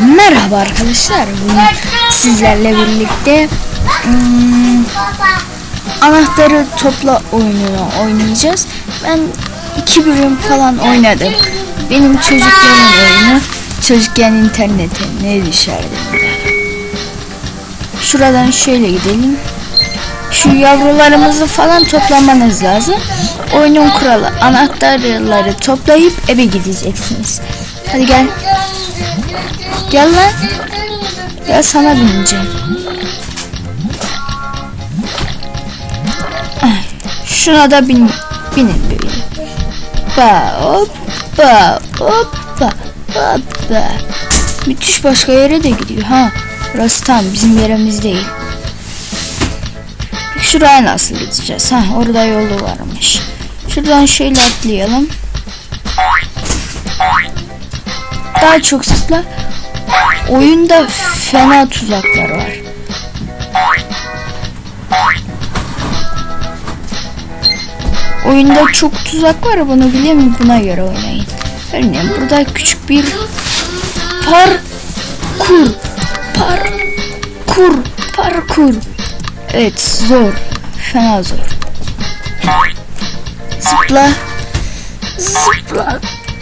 Merhaba arkadaşlar. Bugün sizlerle birlikte hmm, anahtarı topla oyununu oynayacağız. Ben iki bölüm falan oynadım. Benim çocukların oyunu. Çocukken internete ne düşerdim ya. Şuradan şöyle gidelim. Şu yavrularımızı falan toplamanız lazım. Oyunun kuralı anahtarları toplayıp eve gideceksiniz. Hadi gel. Gel lan. Ya sana bineceğim. Ay, Şuna da bin, binin böyle. Ba hoppa hoppa hoppa. Müthiş başka yere de gidiyor ha. Burası tam bizim yerimiz değil. Şuraya nasıl gideceğiz? Ha orada yolu varmış. Şuradan şöyle atlayalım. Daha çok zıpla. Oyunda fena tuzaklar var. Oyunda çok tuzak var bunu musun? Buna göre oynayın. Örneğin burada küçük bir parkur parkur parkur Evet zor. Fena zor. Zıpla. Zıpla.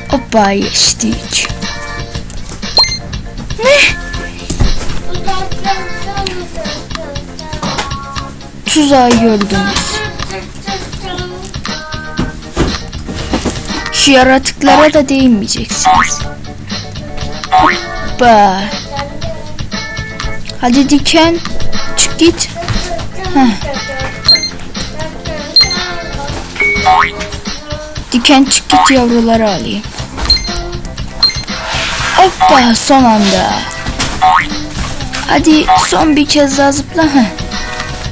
Hoppa geçtik. Ne? Tuzağı gördünüz. Şu yaratıklara da değinmeyeceksiniz. Hoppa. Hadi diken. Çık git. Heh. Diken çık git yavruları alayım. Hoppa son anda. Hadi son bir kez daha zıpla. Heh.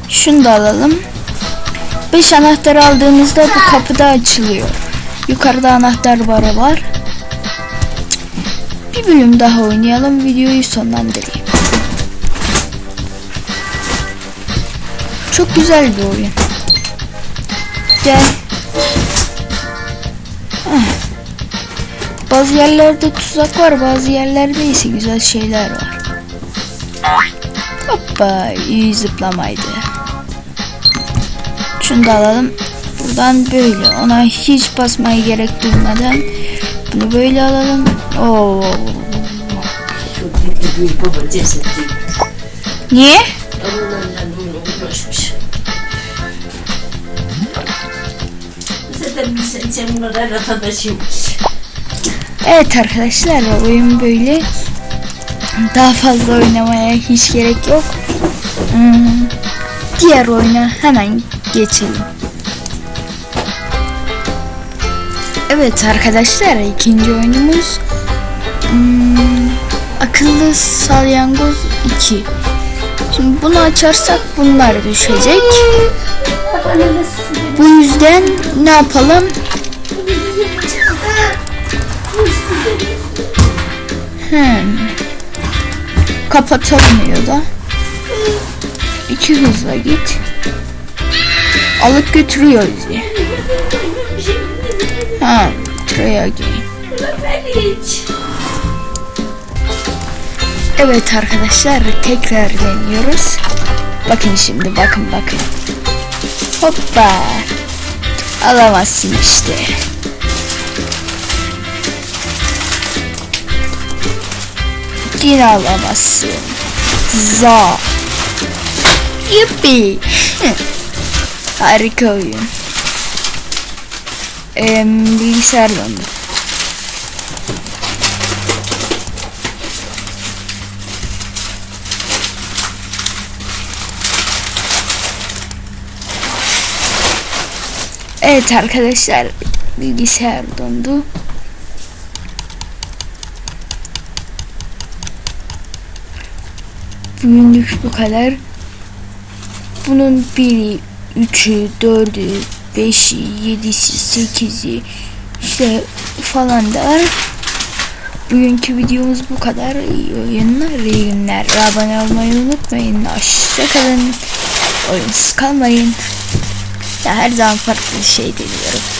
Şunu da alalım. 5 anahtar aldığınızda bu kapıda açılıyor. Yukarıda anahtar barı var. Bir bölüm daha oynayalım. Videoyu sonlandırayım. Çok güzel bir oyun. Gel. Heh. Bazı yerlerde tuzak var, bazı yerlerde ise güzel şeyler var. Hoppa, iyi zıplamaydı. Şunu da alalım. Buradan böyle, ona hiç basmaya gerek duymadan bunu böyle alalım. Oo. Niye? Zaten biz sen, bunlara arkadaşıymış. Evet arkadaşlar oyun böyle. Daha fazla oynamaya hiç gerek yok. Hmm, Diğer oyuna hemen geçelim. Evet arkadaşlar ikinci oyunumuz hmm, Akıllı Salyangoz 2. Şimdi bunu açarsak bunlar düşecek. Bu yüzden ne yapalım? Hmm. Kapatamıyor da. İki hızla git. Alıp götürüyor bizi. Ha, try again. Evet arkadaşlar tekrar deniyoruz. Bakın şimdi bakın bakın. Hoppa. Alamazsın işte. Yine alamazsın. Za. Yuppi. Harika oyun. Ee, bilgisayar dondu. Evet arkadaşlar bilgisayar dondu. Bugünlük bu kadar. Bunun biri, üçü, dördü, beşi, yedisi, sekizi işte falan da var. Bugünkü videomuz bu kadar. İyi oyunlar, iyi günler. Abone olmayı unutmayın. Hoşçakalın. Oyunsuz kalmayın. Ya her zaman farklı şey deniyorum.